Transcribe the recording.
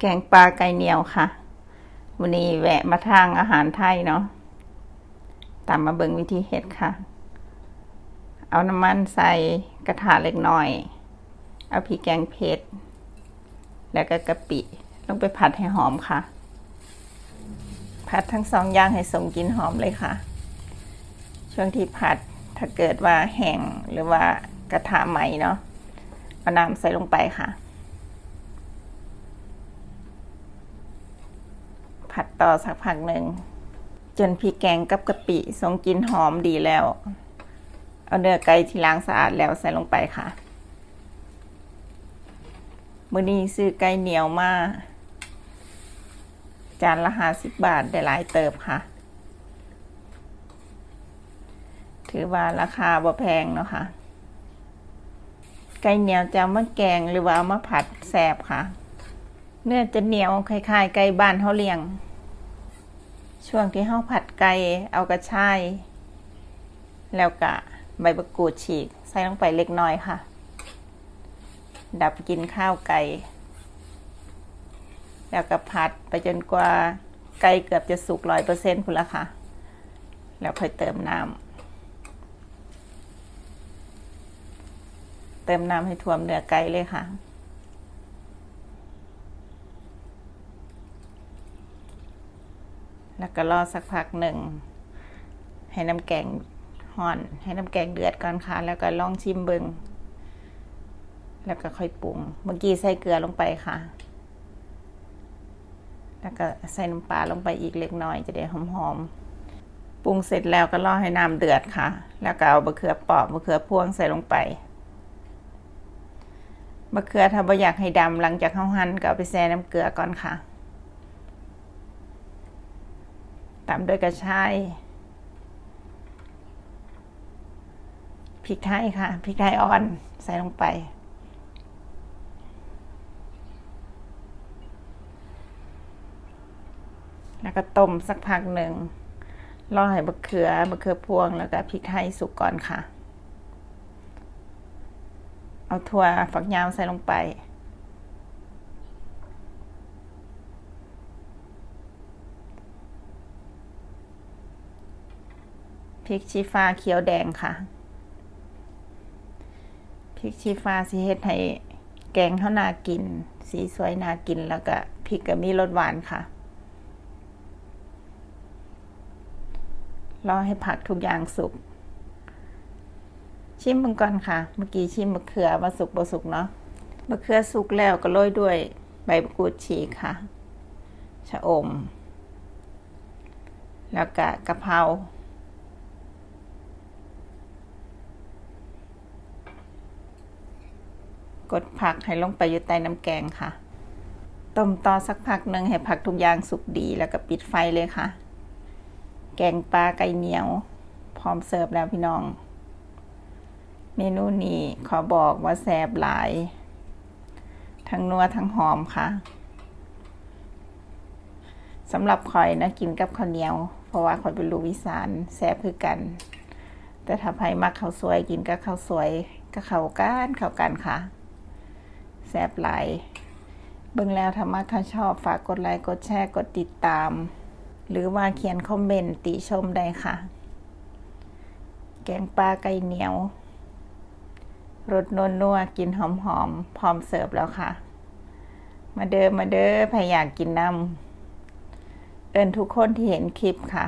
แกงปลาไก่เหนียวค่ะวันนี้แวะมาทางอาหารไทยเนาะ ตามมาเบิ่งวิธีเฮ็ดค่ะ เอาน้ำมันใส่กระถาเล็กน้อย เอาพริกแกงเผ็ด แล้วก็กะปิลงไปผัดให้หอมค่ะ ผัดทั้งสองอย่างให้ส่งกลิ่นหอมเลยค่ะ ช่วงที่ผัดถ้าเกิดว่าแห้งหรือว่ากระทะใหมเนาะ เอาน้ำใส่ลงไปค่ะ ผัดต่อสักพักหนึ่ง จนพริกแกงกับกะปิส่งกลิ่นหอมดีแล้ว เอาเนื้อไก่ที่ล้างสะอาดแล้วใส่ลงไปค่ะมื้อนี้ซื้อไก่เหนียวมาจานละห้าสิบบาทได้หลายเติบค่ะ ถือว่าราคาบ่แพงเนาะค่ะไก่เหนียวจะมาแกงหรือว่ามาผัดแสบค่ะ เนื้อจะเหนียวคล้ายๆไก่บ้านเขาเลี้ยง ช่วงที่เฮาผัดไก่เอากระชาย แล้วก็ใบมะกรูดฉีก ใส่ลงไปเล็กน้อยค่ะ ดับกินข้าวไก่ แล้วก็ผัดไปจนกว่าไก่เกือบจะสุกร้อยเปอร์เซ็นต์คุณละค่ะ แล้วค่อยเติมน้ำเติมน้ำให้ท่วมเนื้อไก่เลยค่ะ แล้วก็รอสักพักหนึ่ง ให้น้ำแกงห่อน ให้น้ำแกงเดือดก่อนค่ะ แล้วก็ลองชิมเบิงแล้วก็ค่อยปรุง เมื่อกี้ใส่เกลือลงไปค่ะ แล้วก็ใส่น้ำปลาลงไปอีกเล็กน้อยจะได้หอมๆ ปรุงเสร็จแล้วก็รอให้น้ำเดือดค่ะ แล้วก็เอามะเขือเปอกมะเขือพวงใส่ลงไปมะเขือถ้าบ่อยากให้ดำหลังจากเข้าหั่นก็เอาไปแช่น้ำเกลือก่อนค่ะ ตามด้วยกระชายพริกไทยค่ะพริกไทยอ่อนใส่ลงไป แล้วก็ต้มสักพักหนึ่งรอให้มะเขือมะเขือพวงแล้วก็พริกไทยสุกก่อนค่ะ เอาถั่วฝักยาวใส่ลงไป พริกชี้ฟ้าเขียวแดงค่ะ พริกชี้ฟ้าสีเฮ็ดให้แกงเขานากิน สีสวยนากินแล้วก็พริกก็มีรสหวานค่ะ รอให้ผักทุกอย่างสุก ชิมมันก่อนค่ะ เมื่อกี้ชิมมะเขือมาสุกบ่สุกเนาะ มะเขือสุกแล้วก็โรยด้วยใบมะกรูดฉีกค่ะ ชะอม แล้วก็กะเพรา กดผักให้ลงไปอยู่ใต้น้ำแกงค่ะ ต้มต่อสักพักหนึ่งให้ผักทุกอย่างสุกดีแล้วก็ปิดไฟเลยค่ะ แกงปลาไก่เหนียว พร้อมเสิร์ฟแล้วพี่น้อง เมนูนี้ขอบอกว่าแซ่บหลาย ทั้งนัวทั้งหอมค่ะสำหรับข่อยนะกินกับข้าวเหนียว เพราะว่าข่อยเป็นลูกวิสานแซ่บคือกัน แต่ถ้าใครมักข้าวสวยกินกับข้าวสวยก็เข้ากันเข้ากันค่ะ แซบหลายเบิ่งแล้วถ้ามักถ้าชอบฝากกดไลค์กดแชร์กดติดตาม หรือว่าเขียนคอมเมนต์ติชมได้ค่ะ แกงปลาไก่เหนียวรสนวลนัวกินหอมหอมพร้อมเสิร์ฟแล้วค่ะ มาเด้อมาเด้อใครอยากกินน้ำเอิญทุกคนที่เห็นคลิปค่ะ